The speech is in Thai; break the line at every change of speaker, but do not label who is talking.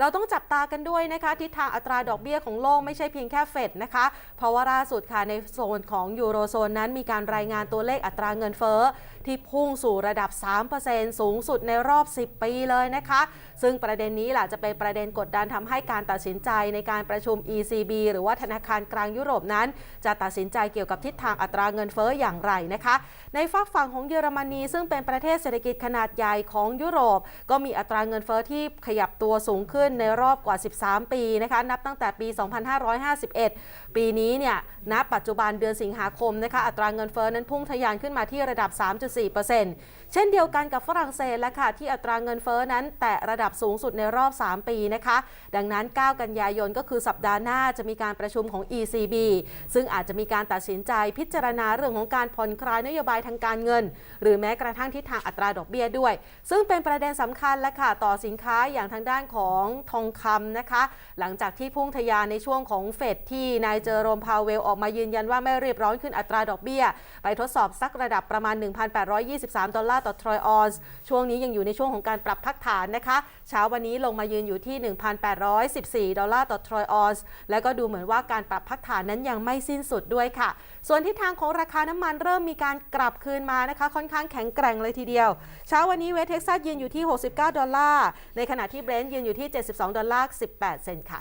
เราต้องจับตากันด้วยนะคะทิศทางอัตราดอกเบี้ยของโลกไม่ใช่เพียงแค่เฟดนะคะเพราะว่าล่าสุดค่ะในโซนของยูโรโซนนั้นมีการรายงานตัวเลขอัตราเงินเฟ้อที่พุ่งสู่ระดับ 3%สูงสุดในรอบ 10 ปีเลยนะคะ ซึ่งประเด็นนี้แหละจะเป็นประเด็นกดดันทำให้การตัดสินใจในการประชุม ECB หรือว่าธนาคารกลางยุโรปนั้น จะตัดสินใจเกี่ยวกับทิศทางอัตราเงินเฟ้ออย่างไรนะคะ ในฝากฝั่งของเยอรมนี ซึ่งเป็นประเทศเศรษฐกิจขนาดใหญ่ของยุโรป ก็มีอัตราเงินเฟ้อที่ขยับตัวสูงขึ้นในรอบกว่า 13 ปีนะคะ นับตั้งแต่ปี 2551 ปีนี้เนี่ยณ ปัจจุบันเดือนสิงหาคมนะคะอัตราเงินเฟ้อนั้นพุ่งทะยานขึ้นมาที่ระดับ 3.4%เช่นเดียวกันกับฝรั่งเศสและค่ะที่อัตราเงินเฟ้อนั้น แตะระดับสูงสุดในรอบ 3 ปีนะคะ ดังนั้น 9 กันยายนก็คือสัปดาห์หน้าจะมีการประชุมของ ECB ซึ่งอาจจะมีการตัดสินใจพิจารณาเรื่องของการผ่อนคลายนโยบายทางการเงิน หรือแม้กระทั่งทิศทางอัตราดอกเบี้ยด้วย ซึ่งเป็นประเด็นสำคัญและค่ะต่อสินค้าอย่างทางด้านของทองคำนะคะ หลังจากที่พุ่งทะยานในช่วงของเฟดที่นายเจอโรมพาเวลออกมายืนยันว่าไม่รีบร้อนขึ้นอัตราดอกเบี้ย ไปทดสอบสักระดับประมาณ 1,823 ดอลลาร์ต่อทรอยออนซ์ช่วงนี้ยังอยู่ในช่วงของการปรับพักฐานนะคะ เช้าวันนี้ลงมายืนอยู่ที่ 1,814 ดอลลาร์ต่อทรอยออนซ์และก็ดูเหมือนว่าการปรับพักฐานนั้นยังไม่สิ้นสุดด้วยค่ะ ส่วนทิศทางของราคาน้ำมันเริ่มมีการกลับคืนมานะคะ ค่อนข้างแข็งแกร่งเลยทีเดียว เช้าวันนี้เวสเท็กซัสยืนอยู่ที่ 69 ดอลลาร์ ในขณะที่เบรนท์ยืนอยู่ที่ 72 ดอลลาร์ 18 เซนต์ค่ะ